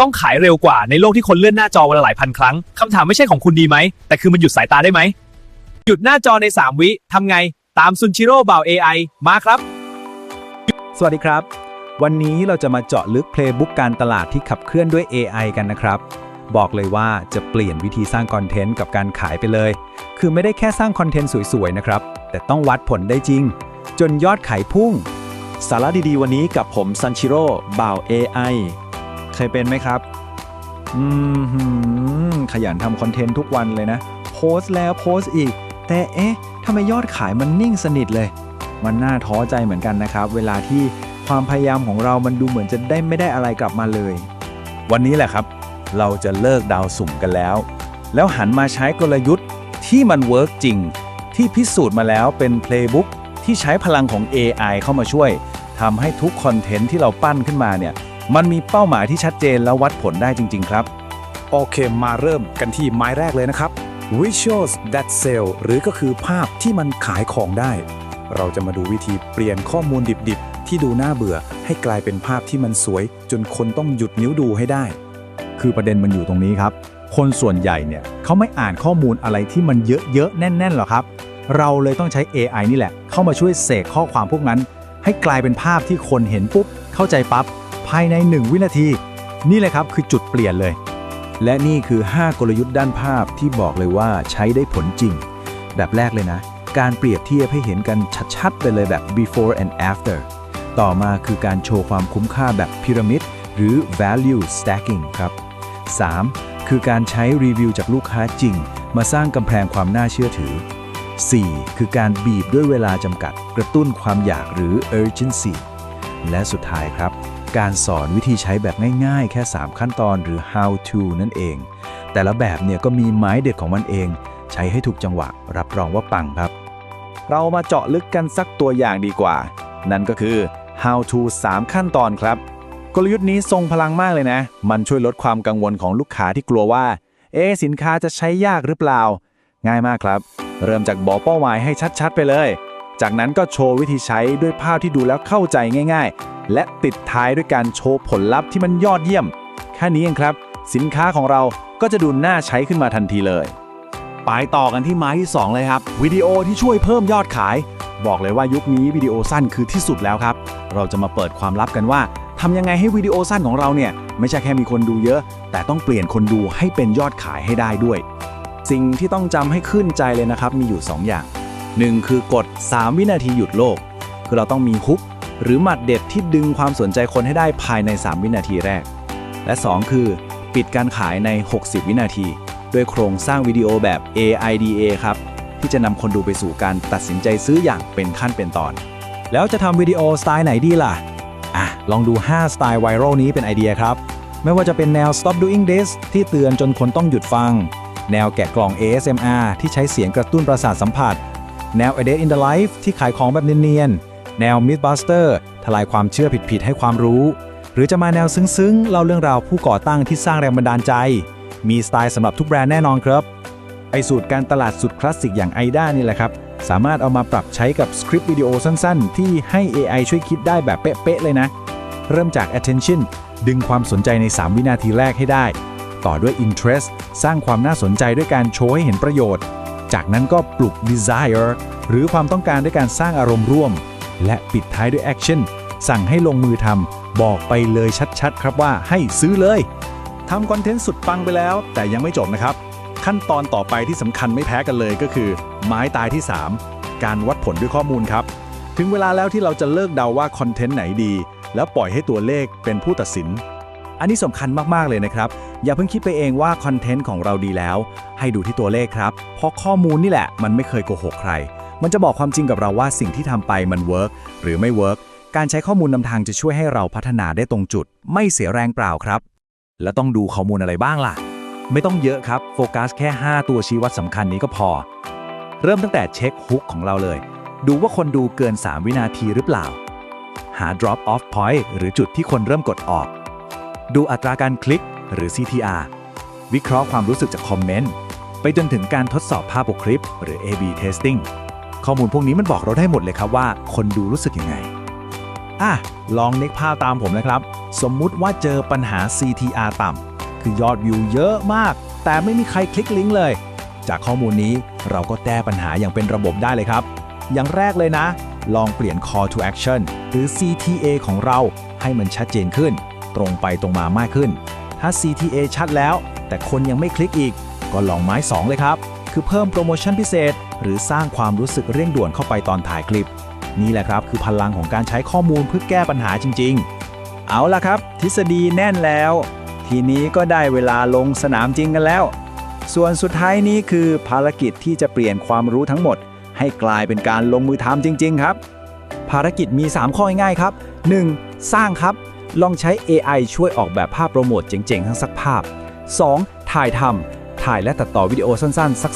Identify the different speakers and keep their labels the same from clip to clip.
Speaker 1: ต้องขายเร็วกว่าในโลกที่คนเลื่อนหน้าจอวันละหลายพันครั้งคำถามไม่ใช่ของคุณดีไหม แต่คือมันหยุดสายตาได้ไหม หยุดหน้าจอใน 3 วิทำไง ตามซุนชิโร่บ่าว AI มาครับ
Speaker 2: สวัสดีครับ วันนี้เราจะมาเจาะลึกเพลย์บุ๊กการตลาดที่ขับเคลื่อนด้วย AI กันนะครับ บอกเลยว่าจะเปลี่ยนวิธีสร้างคอนเทนต์กับการขายไปเลย คือไม่ได้แค่สร้างคอนเทนต์สวยๆนะครับ แต่ต้องวัดผลได้จริง จนยอดขายพุ่ง
Speaker 3: สาระดีๆ วันนี้กับผมซันชิโร่บ่าว AI
Speaker 2: เคยเป็นไหมครับ อืมขยันทำคอนเทนต์ทุกวันเลยนะ โพสต์แล้วโพสต์อีก แต่เอ๊ะทำไมยอดขายมันนิ่งสนิทเลย มันน่าท้อใจเหมือนกันนะครับ เวลาที่ความพยายามของเรามันดูเหมือนจะได้ไม่ได้อะไรกลับมาเลย วันนี้แหละครับ เราจะเลิกดาวสุ่มกันแล้ว แล้วหันมาใช้กลยุทธ์ที่มันเวิร์กจริง ที่พิสูจน์มาแล้วเป็นเพลย์บุ๊กที่ใช้พลังของ AI เข้ามาช่วยทำให้ทุกคอนเทนต์ที่เราปั้นขึ้นมาเนี่ย มันมีเป้าหมายที่ชัดเจนแล้ววัดผลได้จริง ๆ ครับ
Speaker 4: โอเค มาเริ่มกันที่ไม้แรกเลยนะครับ Visuals that sell หรือก็คือภาพที่มันขายของได้ เราจะมาดูวิธีเปลี่ยนข้อมูลดิบๆ ที่ดูน่าเบื่อ ให้กลายเป็นภาพที่มันสวย จนคนต้องหยุดนิ้วดูให้ได้
Speaker 2: คือประเด็นมันอยู่ตรงนี้ครับ คนส่วนใหญ่เนี่ยเขาไม่อ่านข้อมูลอะไรที่มันเยอะๆ แน่นๆหรอกครับ เราเลยต้องใช้ AI นี่แหละ เข้ามาช่วยเสกข้อความพวกนั้น ให้กลายเป็นภาพที่คนเห็นปุ๊บเข้าใจปั๊บ ภายใน 1 วินาที นี่เลยครับคือจุดเปลี่ยนเลย และนี่คือ 5 กลยุทธ์ด้านภาพที่บอกเลยว่าใช้ได้ผลจริง แบบแรกเลยนะ การเปรียบเทียบให้เห็นกันชัดๆไปเลยแบบ before and after ต่อมาคือการโชว์ความคุ้มค่าแบบพีระมิดหรือ value stacking ครับ 3. คือการใช้รีวิวจากลูกค้าจริง มาสร้างกำแพงความน่าเชื่อถือ 4. คือการบีบด้วยเวลาจำกัด กระตุ้นความอยากหรือ urgency และสุดท้ายครับ การสอนวิธีใช้แบบง่ายๆ แค่ 3 ขั้นตอนหรือ how to นั่นเอง แต่ละแบบเนี่ยก็มีไม้เด็ดของมันเอง ใช้ให้ถูกจังหวะ รับรองว่าปังครับ เรามาเจาะลึกกันสักตัวอย่างดีกว่า นั่นก็คือ how to 3 ขั้นตอนครับ กลยุทธ์นี้ทรงพลังมากเลยนะ มันช่วยลดความกังวลของลูกค้าที่กลัวว่า เอ๊สินค้าจะใช้ยากหรือเปล่า ง่ายมากครับ เริ่มจากบอกเป้าหมายให้ชัดๆ ไปเลย จากนั้นก็โชว์วิธีใช้ด้วยภาพที่ดูแล้วเข้าใจง่ายๆ และปิดท้ายด้วยการโชว์ผลลัพธ์ที่มันยอดเยี่ยม แค่นี้เองครับ สินค้าของเราก็จะดูน่าใช้ขึ้นมาทันทีเลย
Speaker 3: ไปต่อกันที่ไม้ที่ 2 เลยครับ วิดีโอที่ช่วยเพิ่มยอดขาย บอกเลยว่ายุคนี้วิดีโอสั้นคือที่สุดแล้วครับ เราจะมาเปิดความลับกันว่าทำยังไงให้วิดีโอสั้นของเราเนี่ยไม่ใช่แค่มีคนดูเยอะ แต่ต้องเปลี่ยนคนดูให้เป็นยอดขายให้ได้ด้วย สิ่งที่ต้องจำให้ขึ้นใจเลยนะครับมีอยู่ 2 อย่าง 1 คือกด3วินาทีหยุดโลก คือเราต้องมีฮุก หรือหมัดเด็ดที่ดึงความสนใจคนให้ได้ภายใน 3 วินาทีแรก และ 2 คือ ปิดการขายใน 60 วินาที ด้วยโครงสร้างวิดีโอแบบ AIDA ครับ ที่จะนำคนดูไปสู่การตัดสินใจซื้ออย่างเป็นขั้นเป็นตอน
Speaker 2: แล้วจะทำวิดีโอสไตล์ไหนดีล่ะ อะ ลองดู 5 สไตล์ไวรัลนี้เป็นไอเดียครับ ไม่ว่าจะเป็นแนว stop doing this ที่เตือนจนคนต้องหยุดฟัง แนวแกะกล่อง ASMR ที่ใช้เสียงกระตุ้นประสาทสัมผัส แนว a day in the life ที่ขายของแบบเนียนๆ แนว mythbuster ทลายความเชื่อผิดๆให้ความรู้ หรือจะมาแนวซึ้งๆ เล่าเรื่องราวผู้ก่อตั้งที่สร้างแรงบันดาลใจ มีสไตล์สำหรับทุกแบรนด์แน่นอนครับ ไอสูตรการตลาดสุดคลาสสิกอย่าง AIDA นี่แหละครับ สามารถเอามาปรับใช้กับสคริปต์วิดีโอสั้นๆ ที่ให้ AI ช่วยคิดได้แบบเป๊ะๆเลยนะ เริ่มจาก attention ดึงความสนใจใน 3 วินาทีแรกให้ได้ ต่อด้วย interest สร้างความน่าสนใจด้วยการโชว์ให้เห็นประโยชน์ จากนั้นก็ปลุก desire หรือความต้องการด้วยการสร้างอารมณ์ร่วม และปิดท้ายด้วย action สั่งให้ลงมือทำบอกไปเลยชัดๆ ครับว่าให้ซื้อเลย
Speaker 4: ทำคอนเทนต์สุดปังไปแล้ว แต่ยังไม่จบนะครับ ขั้นตอนต่อไปที่สำคัญไม่แพ้กันเลยก็คือ ไม้ตายที่ 3 การวัดผลด้วยข้อมูลครับ ถึงเวลาแล้วที่เราจะเลิกเดาว่าคอนเทนต์ไหนดี แล้วปล่อยให้ตัวเลขเป็นผู้ตัดสิน
Speaker 2: อันนี้สำคัญมากๆเลยนะครับ อย่าเพิ่งคิดไปเองว่าคอนเทนต์ของเราดีแล้ว ให้ดูที่ตัวเลขครับ เพราะข้อมูลนี่แหละ มันไม่เคยโกหกใคร มันจะบอกความจริงกับเราว่าสิ่งที่ทำไปมันเวิร์กหรือไม่เวิร์กการใช้ข้อมูลนำทางจะช่วยให้เราพัฒนาได้ตรงจุด ไม่เสียแรงเปล่าครับ แล้วต้องดูข้อมูลอะไรบ้างล่ะ ไม่ต้องเยอะครับ โฟกัสแค่ 5 ตัวชี้วัดสำคัญนี้ก็พอ เริ่มตั้งแต่เช็คฮุกของเราเลย ดูว่าคนดูเกิน 3 วินาทีหรือเปล่า หา drop off point หรือจุดที่คนเริ่มกดออก ดูอัตราการคลิกหรือ CTR วิเคราะห์ความรู้สึกจากคอมเมนต์ไปจนถึงการทดสอบภาพบวกคลิป หรือ A/B testing ข้อมูลพวกนี้มันบอกเราได้หมดเลยครับว่า คนดูรู้สึกยังไง อะ ลองนึกภาพตามผมนะครับ สมมุติว่าเจอปัญหา CTR ต่ำ คือยอดวิวเยอะมาก แต่ไม่มีใครคลิกลิงก์เลย จากข้อมูลนี้เราก็แก้ปัญหาอย่างเป็นระบบได้เลยครับ อย่างแรกเลยนะ ลองเปลี่ยน call to action หรือ CTA ของเราให้มันชัดเจนขึ้น ตรงไปตรงมามากขึ้น ถ้า CTA ชัดแล้ว แต่คนยังไม่คลิกอีก ก็ลองไม้ 2 เลยครับ คือเพิ่มโปรโมชั่นพิเศษ หรือสร้างความรู้สึกเร่งด่วนเข้าไปตอนถ่ายคลิป นี่แหละครับคือพลังของการใช้ข้อมูลเพื่อแก้ปัญหาจริง ๆ เอาละครับ ทฤษฎีแน่นแล้ว ทีนี้ก็ได้เวลาลงสนามจริงกันแล้ว ส่วนสุดท้ายนี้คือภารกิจที่จะเปลี่ยนความรู้ทั้งหมด ให้กลายเป็นการลงมือทำจริง ๆ ครับ ภารกิจมี 3 ข้อง่ายๆครับ 1. สร้างครับ ลองใช้ AI ช่วยออกแบบภาพโปรโมทเจ๋งๆ ทั้งสักภาพ 2. ถ่ายทำ ถ่ายและตัดต่อวิดีโอสั้นๆ สัก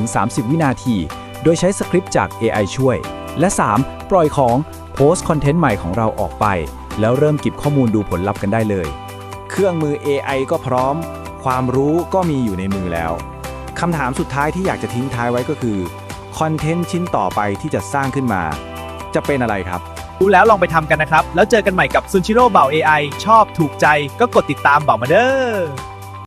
Speaker 2: 15-30 วินาที โดยใช้สคริปต์จาก AI ช่วย และ 3. ปล่อยของโพสต์คอนเทนต์ใหม่ของเราออกไป แล้วเริ่มเก็บข้อมูลดูผลลัพธ์กันได้เลย เครื่องมือ AI ก็พร้อม ความรู้ก็มีอยู่ในมือแล้วคำถามสุดท้ายที่อยากจะทิ้งท้ายไว้ก็คือคอนเทนต์ชิ้นต่อไปที่จะสร้างขึ้นมา จะเป็นอะไรครับ
Speaker 1: ดูแล้วลองไปทำกันนะครับ แล้วเจอกันใหม่กับซุนชิโร่เบา AI ชอบถูกใจก็กดติดตามเบามาเด้อ